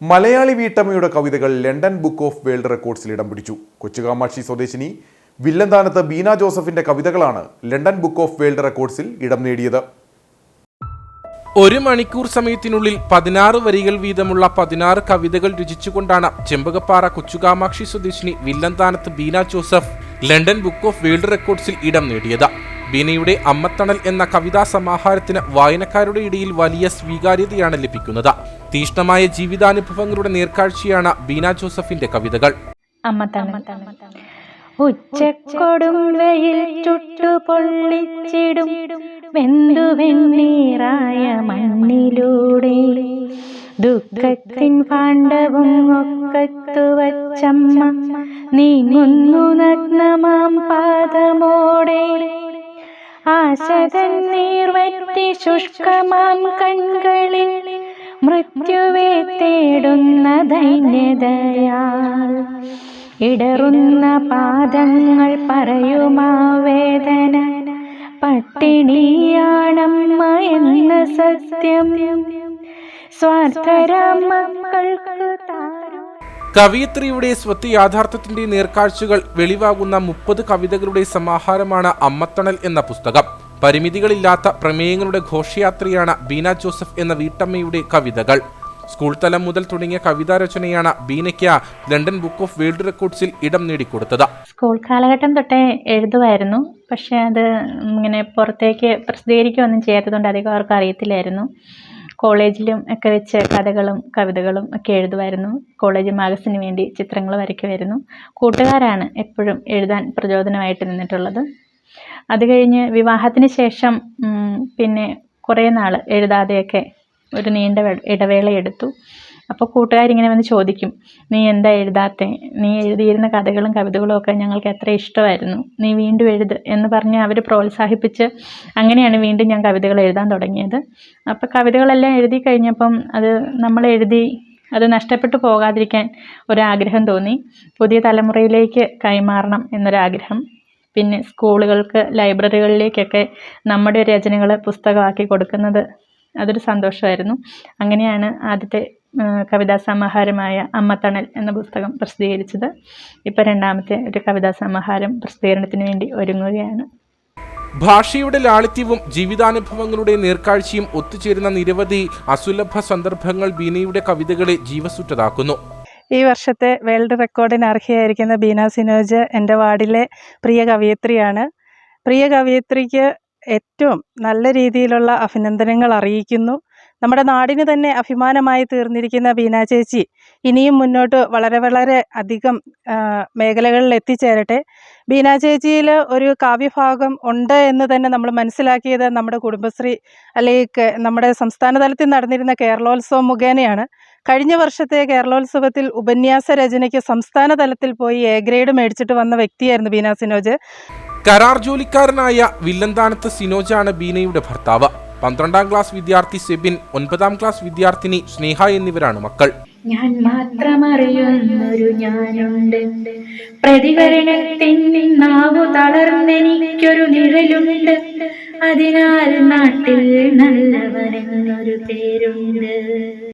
മലയാളി വീട്ടമ്മയുടെ കവിതകൾ London book of world റെക്കോർഡ്സിൽ ഇടം പിടിച്ചു. കൊച്ചുകാമാക്ഷി സ്വദേശിനി വില്ലന്താനത്ത് ബീന ജോസഫിന്റെ കവിതകളാണ് ലണ്ടൻ ബുക്ക് ഓഫ് വേൾഡ് റെക്കോർഡ്സിൽ ഇടം നേടിയത്. ഒരു മണിക്കൂർ സമയത്തിനുള്ളിൽ പതിനാറ് വരികൾ വീതമുള്ള പതിനാറ് കവിതകൾ രചിച്ചുകൊണ്ടാണ് ചെമ്പകപ്പാറ കൊച്ചുകാമാക്ഷി സ്വദേശിനി Villanthanath Beena Joseph London book of world റെക്കോർഡ്സിൽ ഇടം നേടിയത്. ബീനയുടെ അമ്മത്തണൽ എന്ന കവിതാ സമാഹാരത്തിന് വായനക്കാരുടെ ഇടയിൽ വലിയ സ്വീകാര്യതയാണ് ലഭിക്കുന്നത്. തീഷ്ണമായ ജീവിതാനുഭവങ്ങളുടെ നേർക്കാഴ്ചയാണ് ബീന ജോസഫിന്റെ കവിതകൾ. ഉച്ചക്കൊടും വെയിൽ ചുട്ടു പൊള്ളിച്ചിടും. വെന്തു വെണ്ണീറായ മണ്ണിലൂടെ. ദുഃഖത്തിൻ പാണ്ഡവും ഒക്കത്തു വച്ചമ്മ. നീങ്ങുന്നു നഗ്നമാം പാദമോടെ. ആശതൻ നീർവറ്റി ശുഷ്കമാം കൺകളിൽ മൃത്യുവെ തേടുന്ന ദൈന്യതയാൽ ഇടറുന്ന പാദങ്ങൾ പറയുമാ വേദന പട്ടിണിയാണമ്മ എന്ന സത്യം. സ്വാർത്ഥരാമക്കൾക്ക് താരും കവിയത്രിയുടെ സ്വത്ത് യാഥാർത്ഥ്യത്തിന്റെ നേർക്കാഴ്ചകൾ വെളിവാകുന്ന മുപ്പത് കവിതകളുടെ സമാഹാരമാണ് അമ്മത്തണൽ എന്ന പുസ്തകം. പരിമിതികളില്ലാത്ത പ്രമേയങ്ങളുടെ ഘോഷയാത്രയാണ് ബീന ജോസഫ് എന്ന വീട്ടമ്മയുടെ കവിതകൾ. സ്കൂൾ തലം മുതൽ തുടങ്ങിയ കവിതാ രചനയാണ് ബീനയ്ക്ക് ലണ്ടൻ ബുക്ക് ഓഫ് വേൾഡ് റെക്കോർഡ്സിൽ ഇടം നേടിക്കൊടുത്തത്. സ്കൂൾ കാലഘട്ടം തൊട്ടേ എഴുതുമായിരുന്നു. പക്ഷേ അത് ഇങ്ങനെ പുറത്തേക്ക് പ്രസിദ്ധീകരിക്കുകയൊന്നും ചെയ്യാത്തതുകൊണ്ട് അധികം അവർക്ക് അറിയത്തില്ലായിരുന്നു. കോളേജിലും ഒക്കെ വെച്ച് കഥകളും കവിതകളും ഒക്കെ എഴുതുമായിരുന്നു കോളേജ് മാഗസിന് വേണ്ടി ചിത്രങ്ങൾ വരയ്ക്കുമായിരുന്നു കൂട്ടുകാരാണ് എപ്പോഴും എഴുതാൻ പ്രചോദനമായിട്ട് നിന്നിട്ടുള്ളത്. അത് കഴിഞ്ഞ് വിവാഹത്തിന് ശേഷം പിന്നെ കുറേ നാൾ എഴുതാതെയൊക്കെ ഒരു നീണ്ട ഇടവേള എടുത്തു അപ്പോൾ കൂട്ടുകാരിങ്ങനെ വന്ന് ചോദിക്കും നീ എന്താ എഴുതാത്തെ? നീ എഴുതിയിരുന്ന കഥകളും കവിതകളും ഒക്കെ ഞങ്ങൾക്ക് എത്ര ഇഷ്ടമായിരുന്നു? നീ വീണ്ടും എഴുത് എന്ന് പറഞ്ഞ് അവർ പ്രോത്സാഹിപ്പിച്ച് അങ്ങനെയാണ് വീണ്ടും ഞാൻ കവിതകൾ എഴുതാൻ തുടങ്ങിയത്. അപ്പോൾ കവിതകളെല്ലാം എഴുതി കഴിഞ്ഞപ്പം അത് നമ്മൾ എഴുതി അത് നഷ്ടപ്പെട്ടു പോകാതിരിക്കാൻ ഒരാഗ്രഹം തോന്നി. പുതിയ തലമുറയിലേക്ക് കൈമാറണം എന്നൊരാഗ്രഹം. പിന്നെ സ്കൂളുകൾക്ക് ലൈബ്രറികളിലേക്കൊക്കെ നമ്മുടെ രചനകൾ പുസ്തകമാക്കി കൊടുക്കുന്നത് അതൊരു സന്തോഷമായിരുന്നു. അങ്ങനെയാണ് ആദ്യത്തെ കവിതാ സമാഹാരമായ അമ്മത്തണൽ എന്ന പുസ്തകം പ്രസിദ്ധീകരിച്ചത് ഇപ്പൊ രണ്ടാമത്തെ ഒരു കവിതാ സമാഹാരം പ്രസിദ്ധീകരണത്തിന് വേണ്ടി ഒരുങ്ങുകയാണ്. ഭാഷയുടെ ലാളിത്യവും ജീവിതാനുഭവങ്ങളുടെ നേർക്കാഴ്ചയും ഒത്തുചേരുന്ന നിരവധി അസുലഭ സന്ദർഭങ്ങൾ ബീനയുടെ കവിതകളെ ജീവസുറ്റതാക്കുന്നു. ഈ വർഷത്തെ വേൾഡ് റെക്കോർഡിന് അർഹയായിരിക്കുന്ന ബീന സിനോജ് എന്റെ വാർഡിലെ പ്രിയ കവിയത്രിയാണ്. പ്രിയ കവിയത്രിക്ക് ഏറ്റവും നല്ല രീതിയിലുള്ള അഭിനന്ദനങ്ങൾ അറിയിക്കുന്നു. നമ്മുടെ നാടിന് തന്നെ അഭിമാനമായി തീർന്നിരിക്കുന്ന ബീന ചേച്ചി ഇനിയും മുന്നോട്ട് വളരെ വളരെ അധികം മേഖലകളിൽ എത്തിച്ചേരട്ടെ. ബീന ചേച്ചിയിൽ ഒരു കാവ്യഭാഗം ഉണ്ട് എന്ന് തന്നെ നമ്മൾ മനസ്സിലാക്കിയത് നമ്മുടെ കുടുംബശ്രീ അല്ലെങ്കിൽ നമ്മുടെ സംസ്ഥാന തലത്തിൽ നടന്നിരുന്ന കേരളോത്സവം മുഖേനയാണ്. കഴിഞ്ഞ വർഷത്തെ കേരളോത്സവത്തിൽ ഉപന്യാസ രചനയ്ക്ക് സംസ്ഥാന തലത്തിൽ പോയി എ ഗ്രേഡ് മേടിച്ചിട്ട് വന്ന വ്യക്തിയായിരുന്നു ബീന സിനോജ്. കരാർ ജോലിക്കാരനായ വില്ലന്താനത്ത് സിനോജാണ് ബീനയുടെ ഭർത്താവ്. പന്ത്രണ്ടാം ക്ലാസ് വിദ്യാർത്ഥി സെബിൻ ഒൻപതാം ക്ലാസ് വിദ്യാർത്ഥിനി സ്നേഹ എന്നിവരാണ് മക്കൾ. ഞാൻ മാത്രമറിയുന്നൊരു ഞാനുണ്ട്. പ്രതികരണത്തിൻ നാവു തളർന്നെനിക്കൊരു നിഴലുണ്ട്. അതിനാൽ നാട്ടിൽ നല്ലവനെന്നൊരു പേരുണ്ട്.